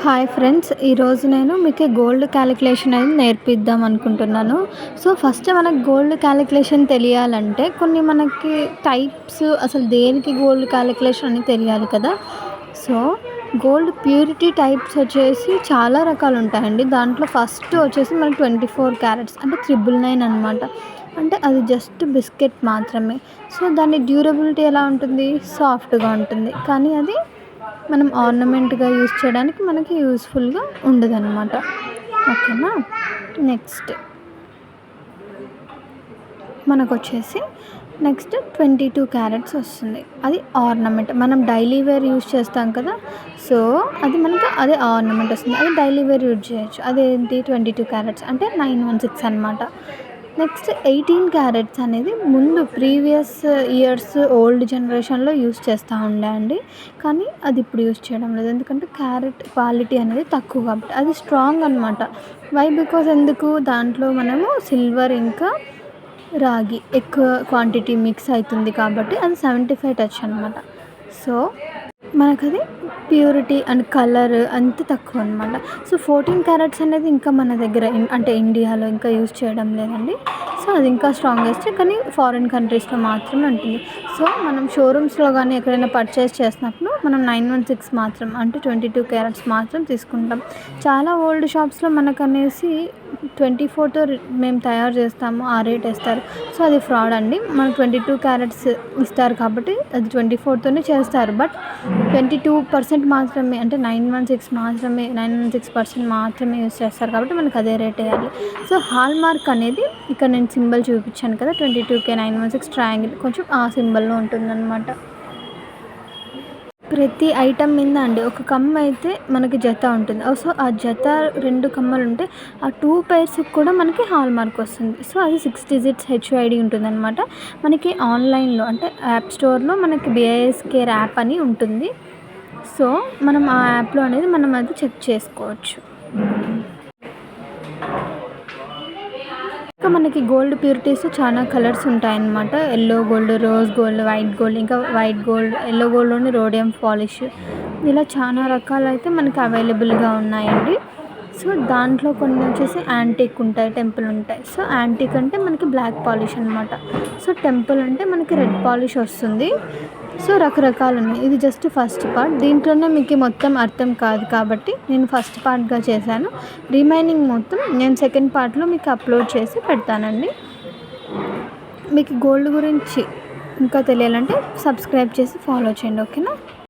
Hi friends ఈరోజు నేను మీకు గోల్డ్ క్యాలిక్యులేషన్ అనేది నేర్పిద్దాం అనుకుంటున్నాను. సో ఫస్ట్ మనకు గోల్డ్ క్యాలిక్యులేషన్ తెలియాలంటే కొన్ని మనకి టైప్స్ అసలు దేనికి గోల్డ్ క్యాలిక్యులేషన్ అని తెలియాలి కదా. సో గోల్డ్ ప్యూరిటీ టైప్స్ వచ్చేసి చాలా రకాలు ఉంటాయండి. దాంట్లో ఫస్ట్ వచ్చేసి మనకి ట్వంటీ ఫోర్ క్యారెట్స్ అంటే త్రిబుల్ నైన్ అనమాట అంటే అది జస్ట్ బిస్కెట్ మాత్రమే. సో దాని డ్యూరబిలిటీ ఎలా ఉంటుంది? సాఫ్ట్గా ఉంటుంది. కానీ అది మనం ఆర్నమెంట్గా యూస్ చేయడానికి మనకి యూస్ఫుల్గా ఉండదు అనమాట ఓకేనా? నెక్స్ట్ మనకు వచ్చేసి నెక్స్ట్ ట్వంటీ టూ క్యారెట్స్ వస్తుంది. అది ఆర్నమెంట్ మనం డైలీ వేర్ యూజ్ చేస్తాం కదా? సో అది మనకి అదే ఆర్నమెంట్ వస్తుంది. అది డైలీ వేర్ యూజ్ చేయొచ్చు. అదేంటి? ట్వంటీ టూ క్యారెట్స్ అంటే నైన్ వన్ సిక్స్ అనమాట నెక్స్ట్ ఎయిటీన్ క్యారెట్స్ అనేది ముందు ప్రీవియస్ ఇయర్స్ ఓల్డ్ జనరేషన్లో యూస్ చేస్తూ ఉండే అండి. కానీ అది ఇప్పుడు యూస్ చేయడం లేదు. ఎందుకంటే క్యారెట్ క్వాలిటీ అనేది తక్కువ కాబట్టి అది స్ట్రాంగ్ అనమాట వై? బికాజ్ ఎందుకు? దాంట్లో మనము సిల్వర్ ఇంకా రాగి ఎక్కువ క్వాంటిటీ మిక్స్ అవుతుంది కాబట్టి అది సెవెంటీ ఫైవ్ టచ్ అనమాట సో మనకది ప్యూరిటీ అండ్ కలర్ అంత తక్కువ అనమాట సో ఫోర్టీన్ క్యారెట్స్ అనేది ఇంకా మన దగ్గర అంటే ఇండియాలో ఇంకా యూజ్ చేయడం లేదండి. సో అది ఇంకా స్ట్రాంగెస్ట్ కానీ ఫారిన్ కంట్రీస్లో మాత్రమే ఉంటుంది. సో మనం షోరూమ్స్లో కానీ ఎక్కడైనా పర్చేస్ చేసినప్పుడు మనం నైన్ వన్ సిక్స్ మాత్రం అంటే ట్వంటీ టూ క్యారెట్స్ మాత్రం తీసుకుంటాం. చాలా ఓల్డ్ షాప్స్లో మనకనేసి ట్వంటీ ఫోర్తో మేము తయారు చేస్తాము ఆ రేట్ ఇస్తారు సో అది ఫ్రాడ్ అండి. మనకు ట్వంటీ టూ క్యారెట్స్ ఇస్తారు కాబట్టి అది ట్వంటీ ఫోర్తోనే చేస్తారు. బట్ ట్వంటీ టూ పర్సెంట్ మాత్రమే అంటే నైన్ వన్ సిక్స్ మాత్రమే నైన్ వన్ సిక్స్ పర్సెంట్ మాత్రమే యూస్ చేస్తారు కాబట్టి మనకు అదే రేట్ వేయాలి. సో హాల్ మార్క్ అనేది ఇక్కడ నేను సింబల్ చూపించాను కదా twenty two K nine one six triangle. కొంచెం ఆ సింబల్లో ఉంటుందన్నమాట. ప్రతి ఐటమ్ మీద అండి ఒక కమ్మ అయితే మనకి జత ఉంటుంది. సో ఆ జత రెండు కమ్మలు ఉంటే ఆ టూ పైర్స్కి కూడా మనకి హాల్ మార్క్ వస్తుంది. సో అది సిక్స్ డిజిట్స్ హెచ్ఐడి ఉంటుంది అనమాట మనకి ఆన్లైన్లో అంటే యాప్ స్టోర్లో మనకి బిఐఎస్ కేర్ యాప్ అని ఉంటుంది. సో మనం ఆ యాప్లో అనేది మనం అది చెక్ చేసుకోవచ్చు. ఇంకా మనకి గోల్డ్ ప్యూరిటీస్ చాలా కలర్స్ ఉంటాయన్నమాట. Yellow gold rose gold white gold ఇంకా వైట్ గోల్డ్ ఎల్లో గోల్డ్లోని రోడియం పాలిష్. ఇలా చాలా రకాలు అయితే మనకి అవైలబుల్గా ఉన్నాయండి. సో దాంట్లో కొన్ని వచ్చేసి యాంటిక్ ఉంటాయి టెంపుల్ ఉంటాయి. సో యాంటిక్ అంటే మనకి బ్లాక్ పాలిష్ అనమాట సో టెంపుల్ అంటే మనకి రెడ్ పాలిష్ వస్తుంది. సో రకరకాలు ఉన్నాయి. ఇది జస్ట్ ఫస్ట్ పార్ట్ దీంట్లోనే మీకు మొత్తం అర్థం కాదు కాబట్టి నేను ఫస్ట్ పార్ట్గా చేశాను. రిమైనింగ్ మొత్తం నేను సెకండ్ పార్ట్లో మీకు అప్లోడ్ చేసి పెడతానండి. మీకు గోల్డ్ గురించి ఇంకా తెలియాలంటే సబ్స్క్రైబ్ చేసి ఫాలో చేయండి ఓకేనా